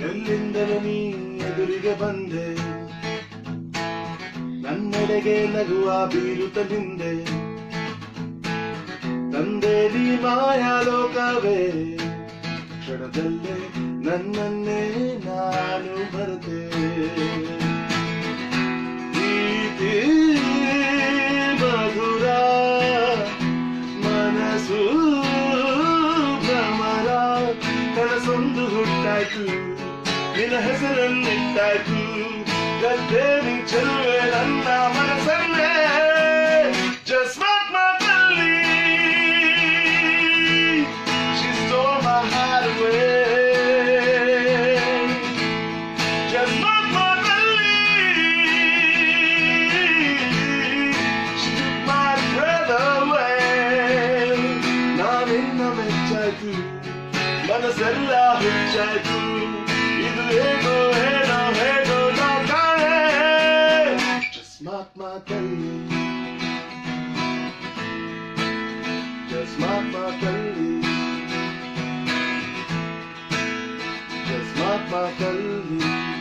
ಎಲ್ಲಿಂದಲೂ ನೀ ಎದುರಿಗೆ ಬಂದೆ. ನನ್ನೆಡೆಗೆ ನಗುವ ಬೀರುತ್ತ ನಿಂದೆ. ತಂದೆ, ನೀ ಮಾಯಾಲೋಕವೇ. ಕ್ಷಣದಲ್ಲೇ ನನ್ನನ್ನೇ ನಾನು ಮರೆತೆ. ಪ್ರೀತಿ, ಮಧುರ, ಮನಸ್ಸು, ಭ್ರಮರ, ಕನಸೊಂದು ಹುಟ್ಟಾಯ್ತು. ನಿನ್ನ ಹೆಸರನ್ನಿಟ್ಟಾಯ್ತು. ಗದ್ದೆ ಮಿಂಚಲುವೆ ನನ್ನ ಮನಸ್ಸನ್ನೇ. ಜಸ್ಮಾತ್ ಮಾತಲ್ಲಿ She took my breath away ನಾನಿನ್ನ ಮೆಚ್ಚಾಯ್ತು. ಮನಸ್ಸೆಲ್ಲ ಹುಚ್ಚಾಯ್ತು. my candy. Just mark my candy. Just mark my candy.